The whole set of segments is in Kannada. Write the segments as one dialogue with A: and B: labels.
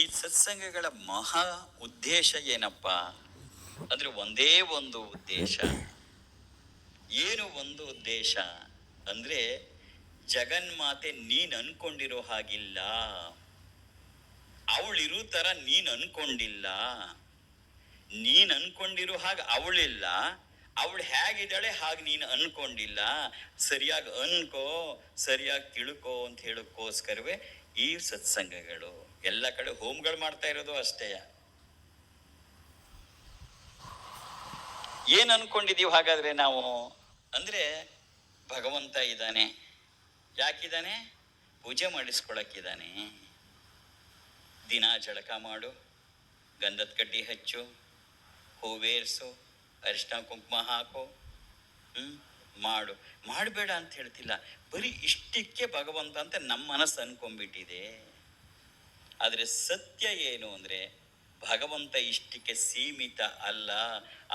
A: ಈ ಸತ್ಸಂಗಗಳ ಮಹಾ ಉದ್ದೇಶ ಏನಪ್ಪ? ಅಂದ್ರೆ ಒಂದೇ ಒಂದು ಉದ್ದೇಶ. ಏನು ಒಂದು ಉದ್ದೇಶ? ಅಂದ್ರೆ ಜಗನ್ಮಾತೆ ನೀನ್ ಅನ್ಕೊಂಡಿರೋ ಹಾಗಿಲ್ಲ. ಅವಳಿರೋ ತರ ನೀನ್ ಅನ್ಕೊಂಡಿಲ್ಲ. ನೀನ್ ಅನ್ಕೊಂಡಿರೋ ಹಾಗೆ ಅವಳಿಲ್ಲ. ಅವಳು ಹೇಗಿದ್ದಾಳೆ ಹಾಗೆ ನೀನು ಅನ್ಕೊಂಡಿಲ್ಲ. ಸರಿಯಾಗಿ ಅನ್ಕೋ, ಸರಿಯಾಗಿ ತಿಳ್ಕೋ ಅಂತ ಹೇಳೋಕ್ಕೋಸ್ಕರವೇ ಈ ಸತ್ಸಂಗಗಳು. ಎಲ್ಲ ಕಡೆ ಹೋಮ್ಗಳು ಮಾಡ್ತಾ ಇರೋದು ಅಷ್ಟೇ ಏನ್ ಅನ್ಕೊಂಡಿದೀವಿ ಹಾಗಾದ್ರೆ ನಾವು? ಅಂದ್ರೆ ಭಗವಂತ ಇದ್ದಾನೆ. ಯಾಕಿದ್ದಾನೆ? ಪೂಜೆ ಮಾಡಿಸ್ಕೊಳಕ್ಕಿದ್ದಾನೆ ದಿನ ಜಳಕ ಮಾಡು, ಗಂಧದ ಕಡ್ಡಿ ಹಚ್ಚು ಹೂವೇರ್ಸು ಅರಿಶಿನ ಕುಂಕುಮ ಹಾಕು ಹ್ಞೂ ಮಾಡು. ಮಾಡಬೇಡ ಅಂತ ಹೇಳ್ತಿಲ್ಲ. ಬರೀ ಇಷ್ಟಕ್ಕೆ ಭಗವಂತ ಅಂತ ನಮ್ಮ ಮನಸ್ಸು ಅನ್ಕೊಂಡ್ಬಿಟ್ಟಿದೆ. ಆದರೆ ಸತ್ಯ ಏನು ಅಂದರೆ ಭಗವಂತ ಇಷ್ಟಕ್ಕೆ ಸೀಮಿತ ಅಲ್ಲ,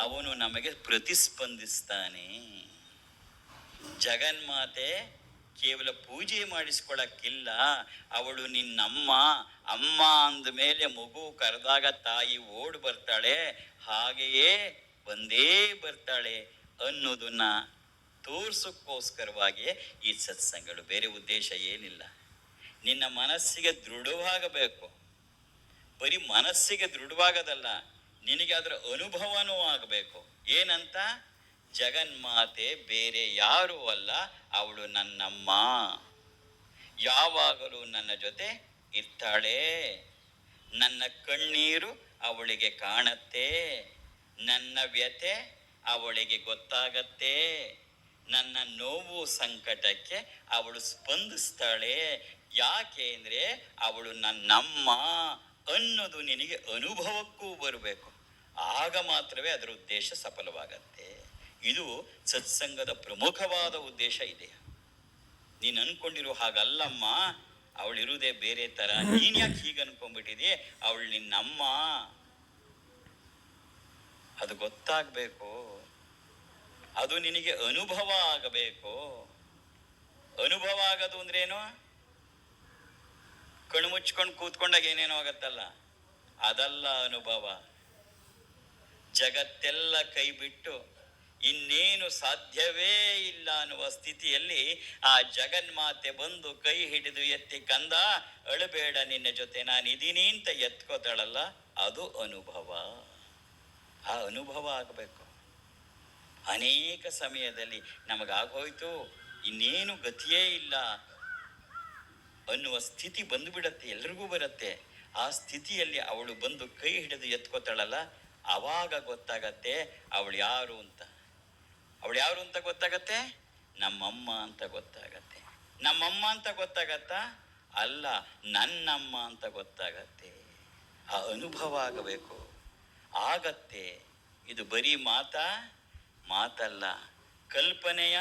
A: ಅವನು ನಮಗೆ ಪ್ರತಿಸ್ಪಂದಿಸ್ತಾನೆ. ಜಗನ್ಮಾತೆ ಕೇವಲ ಪೂಜೆ ಮಾಡಿಸ್ಕೊಳಕ್ಕಿಲ್ಲ, ಅವಳು ನಿನ್ನಮ್ಮ, ಅಮ್ಮ ಅಂದ ಮೇಲೆ ಮಗು ಕರೆದಾಗ ತಾಯಿ ಓಡ್ ಬರ್ತಾಳೆ, ಹಾಗೆಯೇ ಬಂದೇ ಬರ್ತಾಳೆ ಅನ್ನೋದನ್ನ ತೋರ್ಸೋಕ್ಕೋಸ್ಕರವಾಗಿ ಈ ಸತ್ಸಂಗಗಳು. ಬೇರೆ ಉದ್ದೇಶ ಏನಿಲ್ಲ. ನಿನ್ನ ಮನಸ್ಸಿಗೆ ದೃಢವಾಗಬೇಕು. ಬರೀ ಮನಸ್ಸಿಗೆ ದೃಢವಾಗದಲ್ಲ, ನಿನಗೆ ಅದರ ಅನುಭವನೂ ಆಗಬೇಕು. ಏನಂತ? ಜಗನ್ಮಾತೆ ಬೇರೆ ಯಾರೂ ಅಲ್ಲ, ಅವಳು ನನ್ನಮ್ಮ. ಯಾವಾಗಲೂ ನನ್ನ ಜೊತೆ ಇರ್ತಾಳೆ. ನನ್ನ ಕಣ್ಣೀರು ಅವಳಿಗೆ ಕಾಣತ್ತೆ. ನನ್ನ ವ್ಯತೆ ಅವಳಿಗೆ ಗೊತ್ತಾಗತ್ತೆ. ನನ್ನ ನೋವು ಸಂಕಟಕ್ಕೆ ಅವಳು ಸ್ಪಂದಿಸ್ತಾಳೆ. ಯಾಕೆ ಅಂದರೆ ಅವಳು ನನ್ನಮ್ಮ ಅನ್ನೋದು ನಿನಗೆ ಅನುಭವಕ್ಕೂ ಬರಬೇಕು. ಆಗ ಮಾತ್ರವೇ ಅದರ ಉದ್ದೇಶ ಸಫಲವಾಗತ್ತೆ. ಇದು ಸತ್ಸಂಗದ ಪ್ರಮುಖವಾದ ಉದ್ದೇಶ ಇದೆ. ನೀನು ಅನ್ಕೊಂಡಿರೋ ಹಾಗಲ್ಲಮ್ಮ ಅವಳಿರುವುದೇ ಬೇರೆ ತರ. ನೀನ್ ಯಾಕೆ ಹೀಗೆ ಅನ್ಕೊಂಡ್ಬಿಟ್ಟಿದೆ ಅವಳು ನಿನ್ನಮ್ಮ. ಅದು ಗೊತ್ತಾಗಬೇಕು. ಅದು ನಿನಗೆ ಅನುಭವ ಆಗಬೇಕು. ಅನುಭವ ಆಗೋದು ಅಂದ್ರೇನು? ಕಣ್ಣು ಮುಚ್ಕೊಂಡು ಕೂತ್ಕೊಂಡಾಗ ಏನೇನೋ ಆಗತ್ತಲ್ಲ? ಅದಲ್ಲ ಅನುಭವ. ಜಗತ್ತೆಲ್ಲ ಕೈ ಬಿಟ್ಟು ಇನ್ನೇನು ಸಾಧ್ಯವೇ ಇಲ್ಲ ಅನ್ನುವ ಸ್ಥಿತಿಯಲ್ಲಿ ಆ ಜಗನ್ಮಾತೆ ಬಂದು ಕೈ ಹಿಡಿದು ಎತ್ತಿ ಕಂದ, ಅಳಬೇಡ ನಿನ್ನ ಜೊತೆ, ನಾನು ಇದೀನಿ ಅಂತ ಎತ್ಕೋತಾಳಲ್ಲ, ಅದು ಅನುಭವ. ಆ ಅನುಭವ ಆಗಬೇಕು. ಅನೇಕ ಸಮಯದಲ್ಲಿ ನಮಗಾಗೋಯ್ತು, ಇನ್ನೇನು ಗತಿಯೇ ಇಲ್ಲ. ಅನ್ನುವ ಸ್ಥಿತಿ ಬಂದುಬಿಡತ್ತೆ, ಎಲ್ರಿಗೂ ಬರುತ್ತೆ. ಆ ಸ್ಥಿತಿಯಲ್ಲಿ ಅವಳು ಬಂದು ಕೈ ಹಿಡಿದು ಎತ್ಕೋತಾಳಲ್ಲ ಆವಾಗ ಗೊತ್ತಾಗತ್ತೆ ಅವಳು ಯಾರು ಅಂತ. ಅವಳು ಯಾರು ಅಂತ ಗೊತ್ತಾಗತ್ತೆ? ನಮ್ಮಮ್ಮ ಅಂತ ಗೊತ್ತಾಗತ್ತೆ. ನಮ್ಮಮ್ಮ ಅಂತ ಗೊತ್ತಾಗತ್ತಾ? ಅಲ್ಲ, ನನ್ನಮ್ಮ ಅಂತ ಗೊತ್ತಾಗತ್ತೆ. ಆ ಅನುಭವ ಆಗಬೇಕು. ಆಗತ್ತೆ. ಇದು ಬರೀ ಮಾತಾ? ಮಾತಲ್ಲ. ಕಲ್ಪನೆಯ?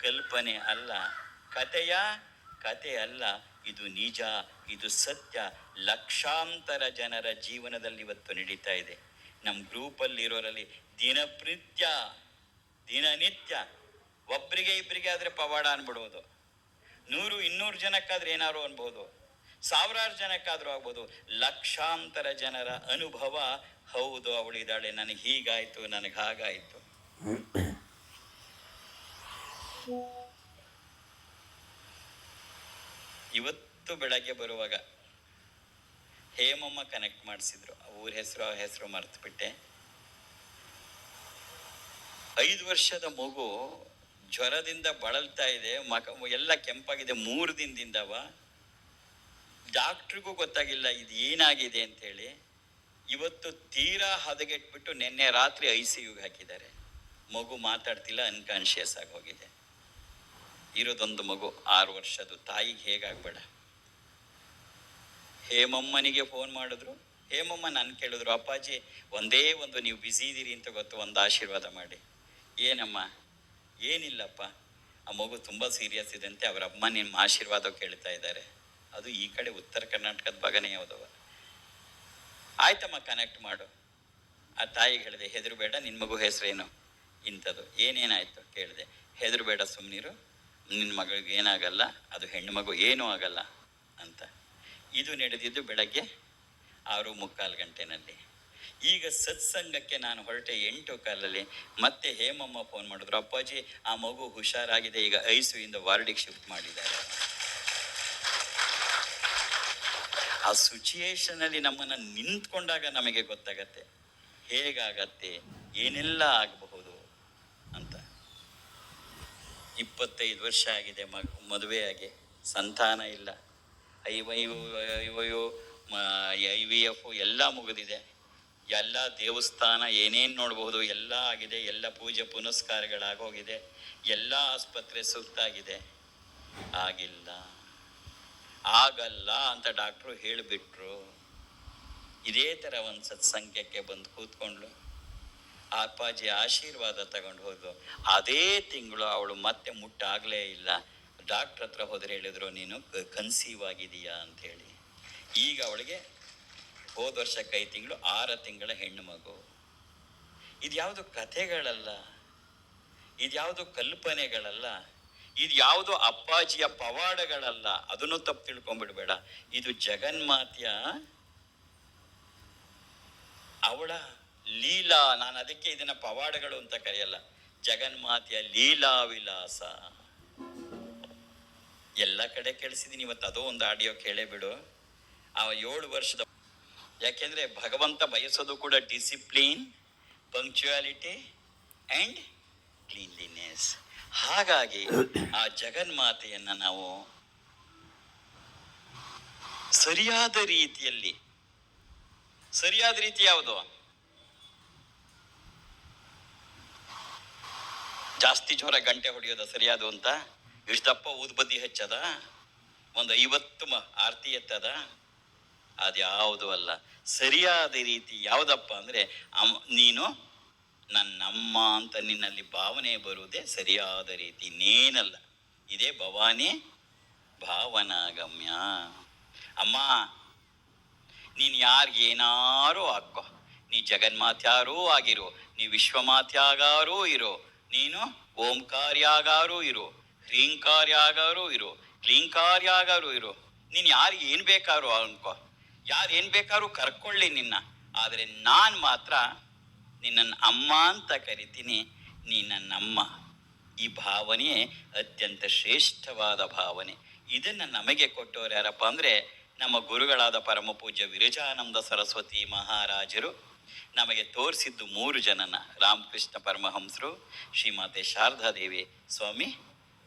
A: ಕಲ್ಪನೆ ಅಲ್ಲ. ಕತೆಯ ಕತೆ ಅಲ್ಲ. ಇದು ನಿಜ, ಇದು ಸತ್ಯ. ಲಕ್ಷಾಂತರ ಜನರ ಜೀವನದಲ್ಲಿ ಇವತ್ತು ನಡೀತಾ ಇದೆ. ನಮ್ಮ ಗ್ರೂಪಲ್ಲಿ ಇರೋರಲ್ಲಿ ದಿನಪ್ರಿತ್ಯ, ದಿನನಿತ್ಯ ಒಬ್ಬರಿಗೆ ಇಬ್ಬರಿಗೆ ಆದರೆ ಪವಾಡ ಅನ್ಬಿಡ್ಬೋದು. ನೂರು, ಇನ್ನೂರು ಜನಕ್ಕಾದ್ರೆ ಏನಾದ್ರು ಅನ್ಬೋದು. ಸಾವಿರಾರು ಜನಕ್ಕಾದ್ರೂ ಆಗ್ಬೋದು. ಲಕ್ಷಾಂತರ ಜನರ ಅನುಭವ, ಹೌದು ಅವಳಿದ್ದಾಳೆ ನನಗೆ ಹೀಗಾಯ್ತು, ನನಗೆ ಹಾಗಾಯ್ತು. ಇವತ್ತು ಬೆಳಗ್ಗೆ ಬರುವಾಗ ಹೇಮಮ್ಮ ಕನೆಕ್ಟ್ ಮಾಡಿಸಿದ್ರು. ಊರ ಹೆಸರು, ಆ ಹೆಸರು ಮರೆತುಬಿಟ್ಟೆ. ಐದು ವರ್ಷದ ಮಗು ಜ್ವರದಿಂದ ಬಳಲ್ತಾ ಇದೆ, ಮಕ, ಎಲ್ಲ ಕೆಂಪಾಗಿದೆ, ಮೂರು ದಿನದಿಂದವ. ಡಾಕ್ಟ್ರಿಗೂ ಗೊತ್ತಾಗಿಲ್ಲ, ಇದು ಏನಾಗಿದೆ ಅಂತೇಳಿ. ಇವತ್ತು ತೀರಾ ಹದಗೆಟ್ಬಿಟ್ಟು ನಿನ್ನೆ ರಾತ್ರಿ ಐ ಸಿ ಯುಗೆ ಹಾಕಿದ್ದಾರೆ. ಮಗು ಮಾತಾಡ್ತಿಲ್ಲ ಅನ್ಕಾನ್ಶಿಯಸ್ ಆಗಿ ಹೋಗಿದೆ. ಇರೋದೊಂದು ಮಗು ಆರು ವರ್ಷದ್ದು. ತಾಯಿಗೆ ಹೇಗಾಗ್ಬೇಡ. ಹೇಮಮ್ಮನಿಗೆ ಫೋನ್ ಮಾಡಿದ್ರು. ಹೇಮಮ್ಮ ನಾನು ಕೇಳಿದ್ರು, ಅಪ್ಪಾಜಿ, ಒಂದೇ ಒಂದು ನೀವು ಬ್ಯುಸಿ ಇದ್ದೀರಿ ಅಂತ ಗೊತ್ತು, ಒಂದು ಆಶೀರ್ವಾದ ಮಾಡಿ. ಏನಮ್ಮ? ಏನಿಲ್ಲಪ್ಪ. ಆ ಮಗು ತುಂಬ ಸೀರಿಯಸ್ ಇದೆ ಅಂತೆ. ಅವರ ಅಮ್ಮ ನಿಮ್ಮ ಆಶೀರ್ವಾದ ಕೇಳ್ತಾ ಇದ್ದಾರೆ. ಅದು ಈ ಕಡೆ ಉತ್ತರ ಕರ್ನಾಟಕದ ಭಾಗನೇ ಯಾವುದವ ಆಯ್ತಮ್ಮ ಕನೆಕ್ಟ್ ಮಾಡು. ಆ ತಾಯಿಗೆ ಹೇಳಿದೆ ಹೆದರು ಬೇಡ ನಿನ್ನ ಮಗು ಹೆಸರೇನು? ಇಂಥದ್ದು. ಏನೇನಾಯ್ತು? ಕೇಳಿದೆ. ಹೆದರು ಬೇಡ ಸುಮ್ಮನಿರು ನಿನ್ನ ಮಗಳಿಗೆ ಏನಾಗಲ್ಲ, ಅದು ಹೆಣ್ಣು ಮಗು ಏನೂ ಆಗಲ್ಲ ಅಂತ. ಇದು ನಡೆದಿದ್ದು ಬೆಳಗ್ಗೆ ಆರು ಮುಕ್ಕಾಲು ಗಂಟೆನಲ್ಲಿ. ಈಗ ಸತ್ಸಂಗಕ್ಕೆ ನಾನು ಹೊರಟೆ ಎಂಟು ಕಾಲಲ್ಲಿ. ಮತ್ತೆ ಹೇಮಮ್ಮ ಫೋನ್ ಮಾಡಿದ್ರು, ಅಪ್ಪಾಜಿ, ಆ ಮಗು ಹುಷಾರಾಗಿದೆ, ಈಗ ಐಸುವಿಂದ ವಾರ್ಡಿಗೆ ಶಿಫ್ಟ್ ಮಾಡಿದ್ದಾರೆ. ಆ ಸಿಚುಯೇಷನಲ್ಲಿ ನಮ್ಮನ್ನು ನಿಂತ್ಕೊಂಡಾಗ ನಮಗೆ ಗೊತ್ತಾಗತ್ತೆ. ಹೇಗಾಗತ್ತೆ? ಏನೆಲ್ಲ ಆಗಬಹುದು ಅಂತ ಇಪ್ಪತ್ತೈದು ವರ್ಷ ಆಗಿದೆ ಮಗ ಮದುವೆಯಾಗಿ ಸಂತಾನ ಇಲ್ಲ. ಐ ವೈ ಐವಯು ಐ ವಿ ಎಫ್ ಎಲ್ಲ ಮುಗಿದಿದೆ. ಎಲ್ಲ ದೇವಸ್ಥಾನ ಏನೇನು ನೋಡಬಹುದು ಎಲ್ಲ ಆಗಿದೆ. ಎಲ್ಲ ಪೂಜೆ ಪುನಸ್ಕಾರಗಳಾಗೋಗಿದೆ. ಎಲ್ಲ ಆಸ್ಪತ್ರೆ ಸುತ್ತಾಗಿದೆ ಆಗಿಲ್ಲ. ಆಗಲ್ಲ ಅಂತ ಡಾಕ್ಟ್ರು ಹೇಳಿಬಿಟ್ರು. ಇದೇ ಥರ ಒಂದು ಸತ್ಸಂಗಕ್ಕೆ ಬಂದು ಕೂತ್ಕೊಂಡ್ಲು ಅಪ್ಪಾಜಿ ಆಶೀರ್ವಾದ ತಗೊಂಡು ಹೋದ್ಲು. ಅದೇ ತಿಂಗಳು ಅವಳು ಮತ್ತೆ ಮುಟ್ಟಾಗಲೇ ಇಲ್ಲ. ಡಾಕ್ಟ್ರ್ ಹತ್ರ ಹೋದ್ರೆ ಹೇಳಿದ್ರು, ನೀನು ಕನ್ಸೀವ್ ಆಗಿದೀಯಾ ಅಂತೇಳಿ ಈಗ ಅವಳಿಗೆ ಹೋದ ವರ್ಷ ಕೈ ತಿಂಗಳು, ಆರು ತಿಂಗಳ ಹೆಣ್ಣು ಮಗು. ಇದ್ಯಾವುದು ಕಥೆಗಳಲ್ಲ. ಇದ್ಯಾವುದು ಕಲ್ಪನೆಗಳಲ್ಲ. ಇದು ಯಾವುದು ಅಪ್ಪಾಜಿಯ ಪವಾಡಗಳಲ್ಲ. ಅದನ್ನು ತಪ್ಪು ತಿಳ್ಕೊಂಡ್ಬಿಡ್ಬೇಡ ಇದು ಜಗನ್ಮಾತ್ಯ ಅವಳ ಲೀಲಾ, ನಾನು ಅದಕ್ಕೆ ಇದನ್ನ ಪವಾಡಗಳು ಅಂತ ಕರೆಯಲ್ಲ. ಜಗನ್ಮಾತೆಯ ಲೀಲಾ ವಿಲಾಸ. ಎಲ್ಲ ಕಡೆ ಕೇಳಿಸಿದೀನಿ, ಇವತ್ತು ಅದೋ ಒಂದು ಆಡಿಯೋ ಕೇಳೇ ಬಿಡು. ಆ ಏಳು ವರ್ಷದ ಯಾಕೆಂದ್ರೆ ಭಗವಂತ ಬಯಸೋದು ಕೂಡ ಡಿಸಿಪ್ಲಿನ್, ಪಂಕ್ಚುಯಾಲಿಟಿ ಆ್ಯಂಡ್ ಕ್ಲೀನ್ಲಿನೆಸ್. ಹಾಗಾಗಿ ಆ ಜಗನ್ಮಾತೆಯನ್ನ ನಾವು ಸರಿಯಾದ ರೀತಿಯಲ್ಲಿ ಸರಿಯಾದ ರೀತಿ ಯಾವುದು? ಜಾಸ್ತಿ ಜೋರ ಗಂಟೆ ಹೊಡೆಯೋದ ಸರಿಯಾದ ಅಂತ? ಇಷ್ಟಪ್ಪ ಊದ್ಬದಿ ಹೆಚ್ಚದ. ಒಂದು ಐವತ್ತು ಮ ಆರತಿ ಎತ್ತದ. ಅದ್ಯಾವುದು ಅಲ್ಲ. ಸರಿಯಾದ ರೀತಿ ಯಾವುದಪ್ಪ ಅಂದರೆ, ಅಮ್, ನೀನು ನನ್ನಮ್ಮ ಅಂತ ನಿನ್ನಲ್ಲಿ ಭಾವನೆ ಬರುವುದೇ ಸರಿಯಾದ ರೀತಿ. ನೀನಲ್ಲ. ಇದೇ ಭವಾನಿ ಭಾವನಾಗಮ್ಯ. ಅಮ್ಮ, ನೀನು ಯಾರಿಗೇನಾರೂ ಹಾಕೋ ನೀ ಜಗನ್ಮಾತ್ಯಾರೂ ಆಗಿರೋ. ನೀ ವಿಶ್ವಮಾತ್ಯಾಗಾರೂ ಇರು. ನೀನು ಓಂಕಾರ್ಯಾಗಾರೂ ಇರು, ಹ್ರೀಂಕಾರ್ಯಾಗಾರೂ ಇರು, ಕ್ಲೀಂಕಾರ್ಯಾಗಾರೂ ಇರು. ನೀನು ಯಾರಿಗೆ ಏನು ಬೇಕಾದ್ರೂ ಅನ್ಕೋ. ಯಾರು ಏನು ಬೇಕಾದ್ರೂ ಕರ್ಕೊಳ್ಳಿ ನಿನ್ನ. ಆದರೆ ನಾನು ಮಾತ್ರ ನಿನ್ನನ್ನು ಅಮ್ಮ ಅಂತ ಕರಿತೀನಿ, ನೀ ನನ್ನಮ್ಮ. ಈ ಭಾವನೆ ಅತ್ಯಂತ ಶ್ರೇಷ್ಠವಾದ ಭಾವನೆ. ಇದನ್ನು ನಮಗೆ ಕೊಟ್ಟವರು ಯಾರಪ್ಪ ಅಂದರೆ ನಮ್ಮ ಗುರುಗಳಾದ ಪರಮ ಪೂಜ್ಯ ವಿರಜಾನಂದ ಸರಸ್ವತಿ ಮಹಾರಾಜರು. ನಮಗೆ ತೋರಿಸಿದ್ದು ಮೂರು ಜನನ, ರಾಮಕೃಷ್ಣ ಪರಮಹಂಸರು, ಶ್ರೀಮಾತೆ ಶಾರದಾದೇವಿ ಸ್ವಾಮಿ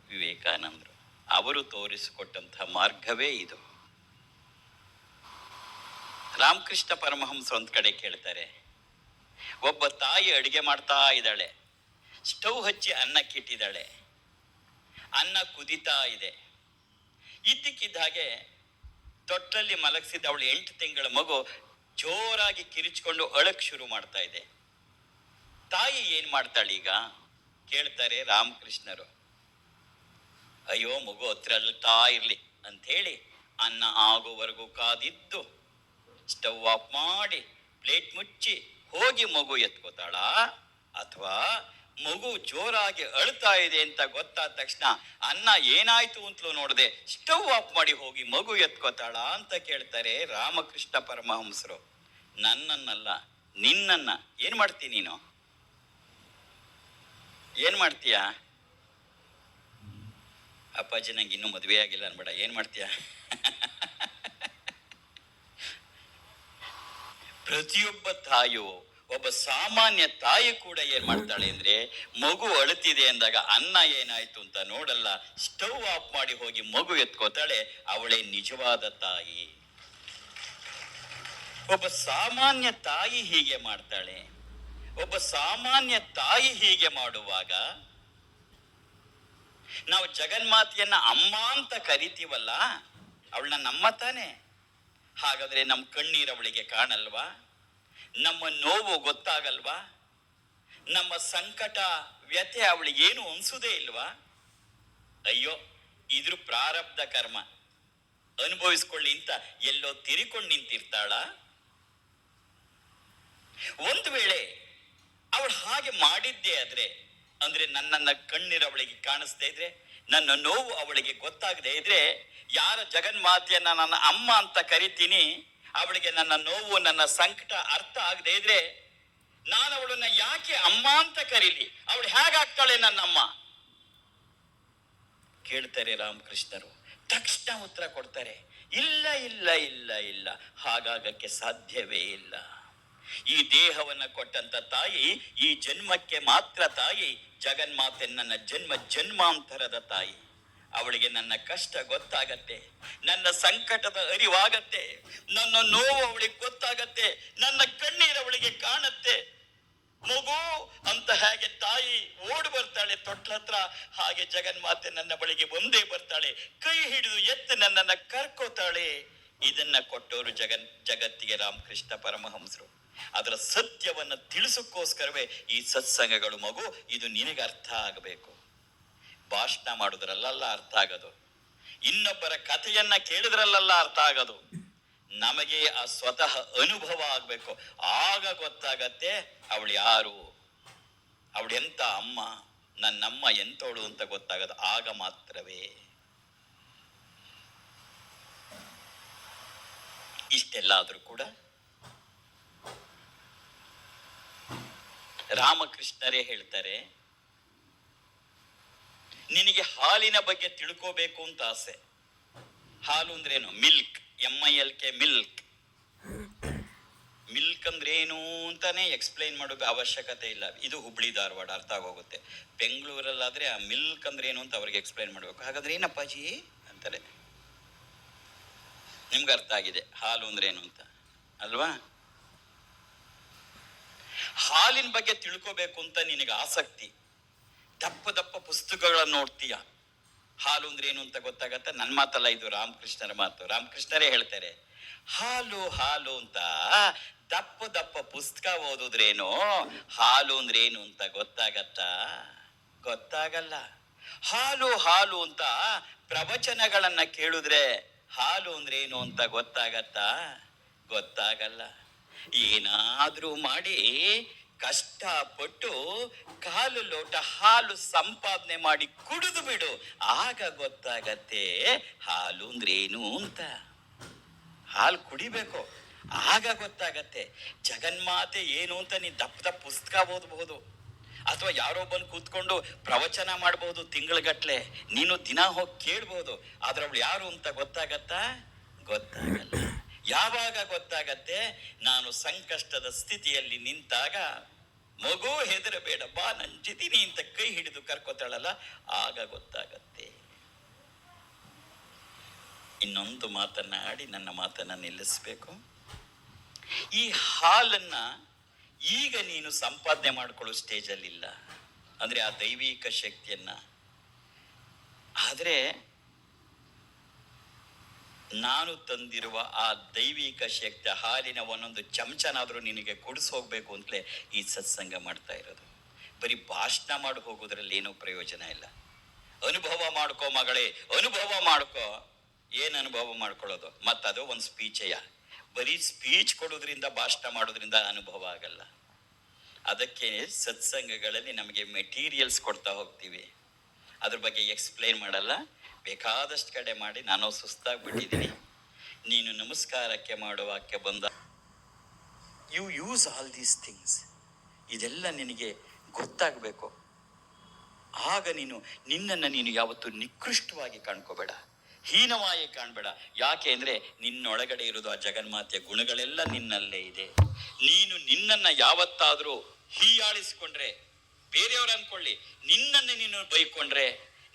A: ವಿವೇಕಾನಂದರು. ಅವರು ತೋರಿಸಿಕೊಟ್ಟಂತಹ ಮಾರ್ಗವೇ ಇದು. ರಾಮಕೃಷ್ಣ ಪರಮಹಂಸ ಒಂದ್ ಕಡೆ ಕೇಳ್ತಾರೆ, ಒಬ್ಬ ತಾಯಿ ಅಡಿಗೆ ಮಾಡ್ತಾ ಇದ್ದಾಳೆ ಸ್ಟೌ ಹಚ್ಚಿ ಅನ್ನಕ್ಕಿಟ್ಟಿದ್ದಾಳೆ ಅನ್ನ ಕುದಿತಾ ಇದೆ. ಇದ್ದಕ್ಕಿದ್ದ ಹಾಗೆ ತೊಟ್ಟಲ್ಲಿ ಮಲಗಿಸಿದ ಅವಳು ಎಂಟು ತಿಂಗಳ ಮಗು ಜೋರಾಗಿ ಕಿರಿಚ್ಕೊಂಡು ಅಳಕ್ ಶುರು ಮಾಡ್ತಾ ಇದೆ. ತಾಯಿ ಏನ್ ಮಾಡ್ತಾಳೀಗ ಕೇಳ್ತಾರೆ ರಾಮಕೃಷ್ಣರು. ಅಯ್ಯೋ, ಮಗು ಹತ್ರ ಅಳ್ತಾ ಇರ್ಲಿ ಅಂಥೇಳಿ ಅನ್ನ ಆಗೋವರೆಗೂ ಕಾದಿದ್ದು, ಸ್ಟವ್ ಆಫ್ ಮಾಡಿ ಪ್ಲೇಟ್ ಮುಚ್ಚಿ ಹೋಗಿ ಮಗು ಎತ್ಕೋತಾಳ? ಅಥವಾ ಮಗು ಜೋರಾಗಿ ಅಳ್ತಾ ಇದೆ ಅಂತ ಗೊತ್ತಾದ ತಕ್ಷಣ ಅನ್ನ ಏನಾಯ್ತು? ಅಂತಲೂ ನೋಡದೆ, ಸ್ಟವ್ ಆಫ್ ಮಾಡಿ ಹೋಗಿ ಮಗು ಎತ್ಕೋತಾಳ? ಅಂತ ಕೇಳ್ತಾರೆ ರಾಮಕೃಷ್ಣ ಪರಮಹಂಸರು. ನನ್ನನ್ನಲ್ಲ, ನಿನ್ನನ್ನ. ಏನ್ ಮಾಡ್ತೀನಿ ನೀನು? ಏನ್ ಮಾಡ್ತೀಯ? ಅಪ್ಪಾಜಿ, ನಂಗೆ ಇನ್ನೂ ಮದುವೆ ಆಗಿಲ್ಲ ಅನ್ಬೇಡ. ಏನ್ ಮಾಡ್ತೀಯ? ಪ್ರತಿಯೊಬ್ಬ ತಾಯಿಯು ಒಬ್ಬ ಸಾಮಾನ್ಯ ತಾಯಿ ಕೂಡ ಏನ್ ಮಾಡ್ತಾಳೆ ಅಂದ್ರೆ, ಮಗು ಅಳುತ್ತಿದೆ ಅಂದಾಗ, ಅನ್ನ ಏನಾಯ್ತು ಅಂತ ನೋಡಲ್ಲ, ಸ್ಟವ್ ಆಫ್ ಮಾಡಿ ಹೋಗಿ ಮಗು ಎತ್ಕೋತಾಳೆ, ಅವಳೇ ನಿಜವಾದ ತಾಯಿ. ಒಬ್ಬ ಸಾಮಾನ್ಯ ತಾಯಿ ಹೀಗೆ ಮಾಡ್ತಾಳೆ. ಒಬ್ಬ ಸಾಮಾನ್ಯ ತಾಯಿ ಹೀಗೆ ಮಾಡುವಾಗ, ನಾವು ಜಗನ್ಮಾತೆಯನ್ನ ಅಮ್ಮ ಅಂತ ಕರಿತೀವಲ್ಲ, ಅವಳನ್ನ ನಮ್ಮ ತಾನೆ. ಹಾಗಾದ್ರೆ ನಮ್ಮ ಕಣ್ಣೀರು ಅವಳಿಗೆ ಕಾಣಲ್ವಾ? ನಮ್ಮ ನೋವು ಗೊತ್ತಾಗಲ್ವಾ? ನಮ್ಮ ಸಂಕಟ, ವ್ಯಥೆ ಅವಳಿಗೇನು ಅನ್ಸುದೇ ಇಲ್ವಾ? ಅಯ್ಯೋ, ಇದ್ರ ಪ್ರಾರಬ್ಧ ಕರ್ಮ. ಅನುಭವಿಸ್ಕೊಳ್ಳಿ ಅಂತ ಎಲ್ಲೋ ತಿರಿಕೊಂಡು ನಿಂತಿರ್ತಾಳ? ಒಂದು ವೇಳೆ ಅವಳು ಹಾಗೆ ಮಾಡಿದ್ದೆ ಆದ್ರೆ, ಅಂದ್ರೆ ನನ್ನನ್ನ ಕಣ್ಣೀರು ಅವಳಿಗೆ ಕಾಣಿಸ್ತಾ ಇದ್ರೆ, ನನ್ನ ನೋವು ಅವಳಿಗೆ ಗೊತ್ತಾಗದೆ ಇದ್ರೆ, ಯಾರ ಜಗನ್ಮಾತೆಯನ್ನ ನನ್ನ ಅಮ್ಮ ಅಂತ ಕರಿತೀನಿ ಅವಳಿಗೆ ನನ್ನ ನೋವು, ನನ್ನ ಸಂಕಟ ಅರ್ಥ ಆಗದೆ ಇದ್ರೆ ನಾನು ಅವಳನ್ನ ಯಾಕೆ ಅಮ್ಮ ಅಂತ ಕರೀಲಿ? ಅವಳು ಹೇಗಾಗ್ತಾಳೆ ನನ್ನಮ್ಮ? ಕೇಳ್ತಾರೆ ರಾಮಕೃಷ್ಣರು. ತಕ್ಷಣ ಉತ್ತರ ಕೊಡ್ತಾರೆ, ಇಲ್ಲ ಇಲ್ಲ ಇಲ್ಲ ಇಲ್ಲ, ಹಾಗಾಗಕ್ಕೆ ಸಾಧ್ಯವೇ ಇಲ್ಲ. ಈ ದೇಹವನ್ನ ಕೊಟ್ಟಂತ ತಾಯಿ, ಈ ಜನ್ಮಕ್ಕೆ ಮಾತ್ರ ತಾಯಿ, ಜಗನ್ಮಾತೆ ನನ್ನ ಜನ್ಮ ಜನ್ಮಾಂತರದ ತಾಯಿ. ಅವಳಿಗೆ ನನ್ನ ಕಷ್ಟ ಗೊತ್ತಾಗತ್ತೆ, ನನ್ನ ಸಂಕಟದ ಅರಿವಾಗತ್ತೆ, ನನ್ನ ನೋವು ಅವಳಿಗೆ ಗೊತ್ತಾಗತ್ತೆ, ನನ್ನ ಕಣ್ಣೀರು ಅವಳಿಗೆ ಕಾಣತ್ತೆ. ಮಗು ಅಂತ ಹಾಗೆ ತಾಯಿ ಓಡಿ ಬರ್ತಾಳೆ ತೊಟ್ಲತ್ರ ಹಾಗೆ ಜಗನ್ಮಾತೆ ನನ್ನ ಬಳಿಗೆ ಒಂದೇ ಬರ್ತಾಳೆ, ಕೈ ಹಿಡಿದು ಎತ್ತು ನನ್ನನ್ನ ಕರ್ಕೋತಾಳೆ. ಇದನ್ನ ಕೊಟ್ಟವರು ಜಗನ್, ಜಗತ್ತಿಗೆ ರಾಮಕೃಷ್ಣ ಪರಮಹಂಸರು. ಅದರ ಸತ್ಯವನ್ನ ತಿಳಿಸೋಕ್ಕೋಸ್ಕರವೇ ಈ ಸತ್ಸಂಗಗಳು ಮಗು, ಇದು ನಿನಗೆ ಅರ್ಥ ಆಗಬೇಕು. ಭಾಷಣ ಮಾಡುದ್ರಲ್ಲ ಅರ್ಥ ಆಗೋದು. ಇನ್ನೊಬ್ಬರ ಕಥೆಯನ್ನ ಕೇಳಿದ್ರಲ್ಲ ಅರ್ಥ ಆಗೋದು. ನಮಗೆ ಆ ಸ್ವತಃ ಅನುಭವ ಆಗಬೇಕು. ಆಗ ಗೊತ್ತಾಗತ್ತೆ ಅವಳು ಯಾರು? ಅವಳು ಎಂತ ಅಮ್ಮ? ನನ್ನಮ್ಮ ಎಂತವಳು ಅಂತ ಗೊತ್ತಾಗದು. ಆಗ ಮಾತ್ರವೇ. ಇಷ್ಟೆಲ್ಲ ಆದ್ರೂ ಕೂಡ ರಾಮಕೃಷ್ಣರೇ ಹೇಳ್ತಾರೆ ನಿನಗೆ ಹಾಲಿನ ಬಗ್ಗೆ ತಿಳ್ಕೋಬೇಕು ಅಂತ ಆಸೆ. ಹಾಲು ಅಂದ್ರೇನು? Milk. M I L K milk. Milk ಅಂದ್ರೇನು ಅಂತಾನೆ ಎಕ್ಸ್ಪ್ಲೈನ್ ಮಾಡೋಕೆ ಅವಶ್ಯಕತೆ ಇಲ್ಲ. ಇದು ಹುಬ್ಳಿ, ಧಾರವಾಡ, ಅರ್ಥ ಆಗೋಗುತ್ತೆ. ಬೆಂಗಳೂರಲ್ಲಾದ್ರೆ ಆ ಮಿಲ್ಕ್ ಅಂದ್ರೆ ಏನು ಅಂತ ಅವ್ರಿಗೆ ಎಕ್ಸ್ಪ್ಲೈನ್ ಮಾಡಬೇಕು. ಹಾಗಾದ್ರೆ ಏನಪ್ಪಾಜಿ ಅಂತಾರೆ. ನಿಮ್ಗೆ ಅರ್ಥ ಆಗಿದೆ. ಹಾಲು ಅಂದ್ರೆ ಏನು ಅಂತ. ಅಲ್ವಾ? ಹಾಲಿನ ಬಗ್ಗೆ ತಿಳ್ಕೋಬೇಕು ಅಂತ ನಿನಗೆ ಆಸಕ್ತಿ. ದಪ್ಪ ದಪ್ಪ ಪುಸ್ತಕಗಳನ್ನು ನೋಡ್ತೀಯ. ಹಾಲು ಅಂದ್ರೆ ಏನು ಅಂತ ಗೊತ್ತಾಗತ್ತ? ನನ್ನ ಮಾತಲ್ಲ ಇದು ರಾಮಕೃಷ್ಣರ ಮಾತು. ರಾಮಕೃಷ್ಣರೇ ಹೇಳ್ತಾರೆ, ಹಾಲು ಹಾಲು ಅಂತ ದಪ್ಪ ದಪ್ಪ ಪುಸ್ತಕ ಓದಿದ್ರೇನು? ಹಾಲು ಅಂದ್ರೆ ಏನು ಅಂತ ಗೊತ್ತಾಗತ್ತಾ? ಗೊತ್ತಾಗಲ್ಲ. ಹಾಲು ಹಾಲು ಅಂತ ಪ್ರವಚನಗಳನ್ನ ಕೇಳಿದ್ರೆ ಹಾಲು ಅಂದ್ರೆ ಏನು ಅಂತ ಗೊತ್ತಾಗತ್ತಾ? ಗೊತ್ತಾಗಲ್ಲ. ಏನಾದ್ರೂ ಮಾಡಿ ಕಷ್ಟಪಟ್ಟು ಕಾಲು ಲೋಟ ಹಾಲು ಸಂಪಾದನೆ ಮಾಡಿ ಕುಡಿದು ಬಿಡು. ಆಗ ಗೊತ್ತಾಗತ್ತೆ ಹಾಲು ಅಂದ್ರೇನು ಅಂತ. ಹಾಲು ಕುಡಿಬೇಕು. ಆಗ ಗೊತ್ತಾಗತ್ತೆ ಜಗನ್ಮಾತೆ ಏನು ಅಂತ ನೀ ದಪ್ಪ ದಪ್ಪ ಪುಸ್ತಕ ಓದಬಹುದು. ಅಥವಾ ಯಾರೋ ಬಂದು ಕೂತ್ಕೊಂಡು ಪ್ರವಚನ ಮಾಡಬಹುದು ತಿಂಗಳಗಟ್ಲೆ. ನೀನು ದಿನ ಹೋಗಿ ಕೇಳ್ಬೋದು. ಆದ್ರೆ ಅವಳು ಯಾರು ಅಂತ ಗೊತ್ತಾಗತ್ತಾ? ಗೊತ್ತಾಗಲ್ಲ. ಯಾವಾಗ ಗೊತ್ತಾಗತ್ತೆ? ನಾನು ಸಂಕಷ್ಟದ ಸ್ಥಿತಿಯಲ್ಲಿ ನಿಂತಾಗ ಮಗು ಹೆದರಬೇಡ, ಬಾ ನಂಚಿದ್ದೀನಿ ಅಂತ ಕೈ ಹಿಡಿದು ಕರ್ಕೋತಾಳಲ್ಲ, ಆಗ ಗೊತ್ತಾಗತ್ತೆ. ಇನ್ನೊಂದು ಮಾತನ್ನ ಆಡಿ ನನ್ನ ಮಾತನ್ನ ನಿಲ್ಲಿಸಬೇಕು. ಈ ಹಾಲನ್ನ ಈಗ ನೀನು ಸಂಪಾದನೆ ಮಾಡ್ಕೊಳ್ಳೋ ಸ್ಟೇಜಲ್ಲಿಲ್ಲ. ಅಂದ್ರೆ ಆ ದೈವಿಕ ಶಕ್ತಿಯನ್ನ. ಆದ್ರೆ ನಾನು ತಂದಿರುವ ಆ ದೈವಿಕ ಶಕ್ತಿ, ಹಾಲಿನ ಒಂದೊಂದು ಚಮಚನಾದರೂ ನಿನಗೆ ಕುಡಿಸ್ ಹೋಗಬೇಕು ಅಂತಲೇ ಈ ಸತ್ಸಂಗ ಮಾಡ್ತಾ ಇರೋದು. ಬರೀ ಭಾಷಣ ಮಾಡಿ ಹೋಗೋದ್ರಲ್ಲಿ ಏನೂ ಪ್ರಯೋಜನ ಇಲ್ಲ. ಅನುಭವ ಮಾಡ್ಕೋ ಮಗಳೇ, ಅನುಭವ ಮಾಡ್ಕೋ. ಏನು ಅನುಭವ ಮಾಡ್ಕೊಳ್ಳೋದು? ಮತ್ತದು ಒಂದು ಸ್ಪೀಚೆಯ. ಬರೀ ಸ್ಪೀಚ್ ಕೊಡೋದ್ರಿಂದ, ಭಾಷಣ ಮಾಡೋದ್ರಿಂದ ಅನುಭವ ಆಗಲ್ಲ. ಅದಕ್ಕೆ ಸತ್ಸಂಗಗಳಲ್ಲಿ ನಮಗೆ ಮೆಟೀರಿಯಲ್ಸ್ ಕೊಡ್ತಾ ಹೋಗ್ತೀವಿ. ಅದ್ರ ಬಗ್ಗೆ ಎಕ್ಸ್ಪ್ಲೇನ್ ಮಾಡಲ್ಲ. ಬೇಕಾದಷ್ಟು ಕಡೆ ಮಾಡಿ ನಾನು ಸುಸ್ತಾಗ್ಬಿಟ್ಟಿದ್ದೀನಿ ನೀನು ನಮಸ್ಕಾರಕ್ಕೆ ಮಾಡುವಕ್ಕೆ ಬಂದ you use all these things ಇದೆಲ್ಲ ನಿನಗೆ ಗೊತ್ತಾಗಬೇಕು. ಆಗ ನೀನು ನಿನ್ನನ್ನು ನೀನು ಯಾವತ್ತೂ ನಿಕೃಷ್ಟವಾಗಿ ಕಾಣ್ಕೋಬೇಡ. ಹೀನವಾಗಿ ಕಾಣಬೇಡ. ಯಾಕೆ ಅಂದರೆ ನಿನ್ನೊಳಗಡೆ ಇರೋದು ಆ ಜಗನ್ಮಾತೆಯ ಗುಣಗಳೆಲ್ಲ ನಿನ್ನಲ್ಲೇ ಇದೆ. ನೀನು ನಿನ್ನನ್ನು ಯಾವತ್ತಾದರೂ ಹೀಯಾಳಿಸ್ಕೊಂಡ್ರೆ, ಬೇರೆಯವ್ರು ಅಂದ್ಕೊಳ್ಳಿ ನಿನ್ನನ್ನು ನೀನು ಬೈಕೊಂಡ್ರೆ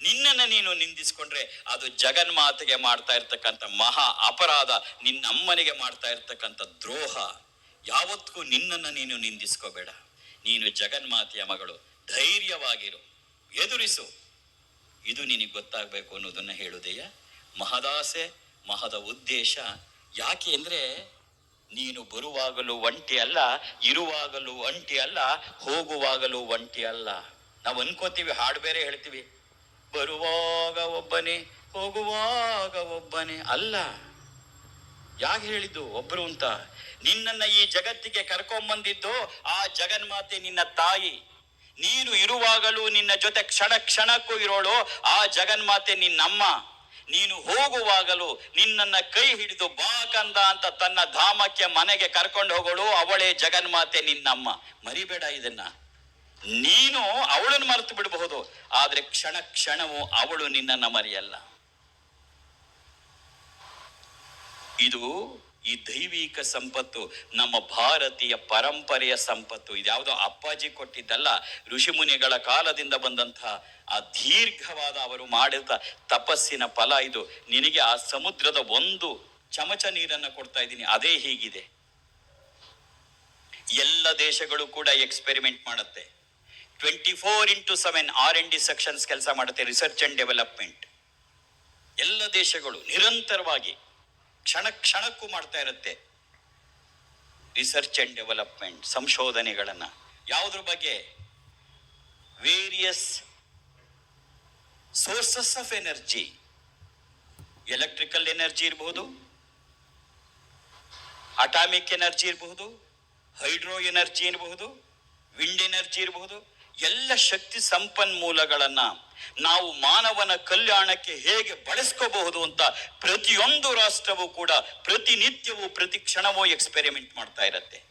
A: ನಿನ್ನನ್ನು ನೀನು ನಿಂದಿಸ್ಕೊಂಡ್ರೆ ಅದು ಜಗನ್ಮಾತೆಗೆ ಮಾಡ್ತಾ ಇರ್ತಕ್ಕಂಥ ಮಹಾ ಅಪರಾಧ, ನಿನ್ನಮ್ಮನಿಗೆ ಮಾಡ್ತಾ ಇರ್ತಕ್ಕಂಥ ದ್ರೋಹ. ಯಾವತ್ತಿಗೂ ನಿನ್ನನ್ನು ನೀನು ನಿಂದಿಸ್ಕೋಬೇಡ. ನೀನು ಜಗನ್ಮಾತೆಯ ಮಗಳು. ಧೈರ್ಯವಾಗಿರು. ಎದುರಿಸು. ಇದು ನಿನಗೆ ಗೊತ್ತಾಗಬೇಕು ಅನ್ನೋದನ್ನ ಹೇಳುದೆಯ? ಮಹದಾಸೆ, ಮಹದ ಉದ್ದೇಶ ಯಾಕೆ ಅಂದರೆ ನೀನು ಬರುವಾಗಲೂ ಒಂಟಿ ಅಲ್ಲ, ಇರುವಾಗಲೂ ಒಂಟಿ ಅಲ್ಲ, ಹೋಗುವಾಗಲೂ ಒಂಟಿ ಅಲ್ಲ. ನಾವು ಅನ್ಕೋತೀವಿ, ಹಾಡು ಬೇರೆ ಹೇಳ್ತೀವಿ. ಬರುವಾಗ ಒಬ್ಬನೇ, ಹೋಗುವಾಗ ಒಬ್ಬನೇ ಅಲ್ಲ. ಯಾಕೆ ಹೇಳಿದ್ದು ಒಬ್ರು ಅಂತ? ನಿನ್ನನ್ನ ಈ ಜಗತ್ತಿಗೆ ಕರ್ಕೊಂಬಂದಿದ್ದು ಆ ಜಗನ್ಮಾತೆ ನಿನ್ನ ತಾಯಿ. ನೀನು ಇರುವಾಗಲೂ ನಿನ್ನ ಜೊತೆ ಕ್ಷಣ ಕ್ಷಣಕ್ಕೂ ಇರೋಳು ಆ ಜಗನ್ಮಾತೆ ನಿನ್ನಮ್ಮ. ನೀನು ಹೋಗುವಾಗಲೂ ನಿನ್ನನ್ನ ಕೈ ಹಿಡಿದು ಬಾ ಕಂದ ಅಂತ ತನ್ನ ಧಾಮಕ್ಕೆ ಮನೆಗೆ ಕರ್ಕೊಂಡು ಹೋಗೋಳು ಅವಳೇ ಜಗನ್ಮಾತೆ ನಿನ್ನಮ್ಮ. ಮರಿಬೇಡ ಇದನ್ನ. ನೀನು ಅವಳನ್ನು ಮರೆತು ಬಿಡಬಹುದು, ಆದರೆ ಕ್ಷಣ ಕ್ಷಣವು ಅವಳು ನಿನ್ನನ್ನ ಮರೆಯಲ್ಲ. ಇದು ಈ ದೈವಿಕ ಸಂಪತ್ತು, ನಮ್ಮ ಭಾರತೀಯ ಪರಂಪರೆಯ ಸಂಪತ್ತು. ಇದ್ಯಾವುದೋ ಅಪ್ಪಾಜಿ ಕೊಟ್ಟಿದ್ದಲ್ಲ ಋಷಿಮುನಿಗಳ ಕಾಲದಿಂದ ಬಂದಂತಹ ಆ ದೀರ್ಘವಾದ ಅವರು ಮಾಡಿದ ತಪಸ್ಸಿನ ಫಲ ಇದು. ನಿನಗೆ ಆ ಸಮುದ್ರದ ಒಂದು ಚಮಚ ನೀರನ್ನ ಕೊಡ್ತಾ ಇದ್ದೀನಿ, ಅದೇ ಹೀಗಿದೆ. ಎಲ್ಲ ದೇಶಗಳು ಕೂಡ ಎಕ್ಸ್ಪೆರಿಮೆಂಟ್ ಮಾಡುತ್ತೆ. Twenty four into seven R N D sections ಕೆಲಸ ಮಾಡುತ್ತೆ ರಿಸರ್ಚ್ ಅಂಡ್ ಡೆವಲಪ್ಮೆಂಟ್ ಎಲ್ಲ ದೇಶಗಳು ನಿರಂತರವಾಗಿ ಕ್ಷಣ ಕ್ಷಣಕ್ಕೂ ಮಾಡ್ತಾ ಇರುತ್ತೆ. ರಿಸರ್ಚ್ ಅಂಡ್ ಡೆವಲಪ್ಮೆಂಟ್ ಸಂಶೋಧನೆಗಳನ್ನು. ಯಾವುದ್ರ ಬಗ್ಗೆ? Various sources of energy electrical energy ಇರಬಹುದು ಅಟಾಮಿಕ್ ಎನರ್ಜಿ ಇರಬಹುದು ಹೈಡ್ರೋ ಎನರ್ಜಿ ಇರಬಹುದು ವಿಂಡ್ ಎನರ್ಜಿ ಇರಬಹುದು ಎಲ್ಲ ಶಕ್ತಿ ಸಂಪನ್ಮೂಲಗಳನ್ನ ನಾವು ಮಾನವನ ಕಲ್ಯಾಣಕ್ಕೆ ಹೇಗೆ ಬಳಸ್ಕೋಬಹುದು ಅಂತ ಪ್ರತಿಯೊಂದು ರಾಷ್ಟ್ರವೂ ಕೂಡ ಪ್ರತಿನಿತ್ಯವೂ, ಪ್ರತಿ ಕ್ಷಣವೂ ಎಕ್ಸ್ಪೆರಿಮೆಂಟ್ ಮಾಡ್ತಾ ಇರತ್ತೆ.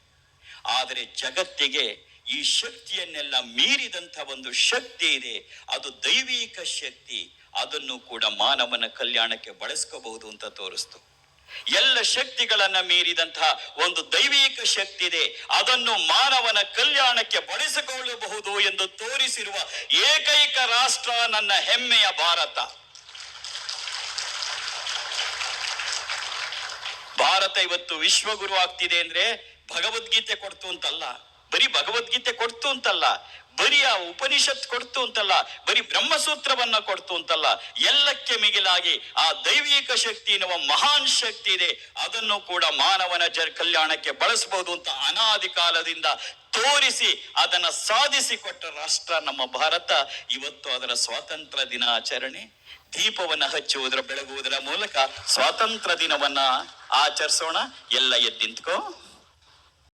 A: ಆದರೆ ಜಗತ್ತಿಗೆ ಈ ಶಕ್ತಿಯನ್ನೆಲ್ಲ ಮೀರಿದಂಥ ಒಂದು ಶಕ್ತಿ ಇದೆ. ಅದು ದೈವಿಕ ಶಕ್ತಿ. ಅದನ್ನು ಕೂಡ ಮಾನವನ ಕಲ್ಯಾಣಕ್ಕೆ ಬಳಸ್ಕೋಬಹುದು ಅಂತ ತೋರಿಸ್ತು. ಎಲ್ಲ ಶಕ್ತಿಗಳನ್ನ ಮೀರಿದಂತಹ ಒಂದು ದೈವಿಕ ಶಕ್ತಿ ಇದೆ. ಅದನ್ನು ಮಾನವನ ಕಲ್ಯಾಣಕ್ಕೆ ಬಳಸಿಕೊಳ್ಳಬಹುದು ಎಂದು ತೋರಿಸಿರುವ ಏಕೈಕ ರಾಷ್ಟ್ರ ನನ್ನ ಹೆಮ್ಮೆಯ ಭಾರತ. ಭಾರತ ಇವತ್ತು ವಿಶ್ವಗುರು ಆಗ್ತಿದೆ ಅಂದ್ರೆ ಭಗವದ್ಗೀತೆ ಕೊಡ್ತು ಅಂತಲ್ಲ. ಬರೀ ಭಗವದ್ಗೀತೆ ಕೊಡ್ತು ಅಂತಲ್ಲ, ಬರೀ ಆ ಉಪನಿಷತ್ ಕೊಡ್ತು ಅಂತಲ್ಲ, ಬರೀ ಬ್ರಹ್ಮಸೂತ್ರವನ್ನ ಕೊಡ್ತು ಅಂತಲ್ಲ, ಎಲ್ಲಕ್ಕೆ ಮಿಗಿಲಾಗಿ ಆ ದೈವಿಕ ಶಕ್ತಿ ಎನ್ನುವ ಮಹಾನ್ ಶಕ್ತಿ ಇದೆ. ಅದನ್ನು ಕೂಡ ಮಾನವನ ಜ ಕಲ್ಯಾಣಕ್ಕೆ ಬಳಸಬಹುದು ಅಂತ ಅನಾದಿ ಕಾಲದಿಂದ ತೋರಿಸಿ ಅದನ್ನ ಸಾಧಿಸಿಕೊಟ್ಟ ರಾಷ್ಟ್ರ ನಮ್ಮ ಭಾರತ. ಇವತ್ತು ಅದರ ಸ್ವಾತಂತ್ರ್ಯ ದಿನಾಚರಣೆ. ದೀಪವನ್ನ ಹಚ್ಚುವುದರ, ಬೆಳಗುವುದರ ಮೂಲಕ ಸ್ವಾತಂತ್ರ್ಯ ದಿನವನ್ನ ಆಚರಿಸೋಣ. ಎಲ್ಲ ಎದ್ದಿಂತ್ಕೋ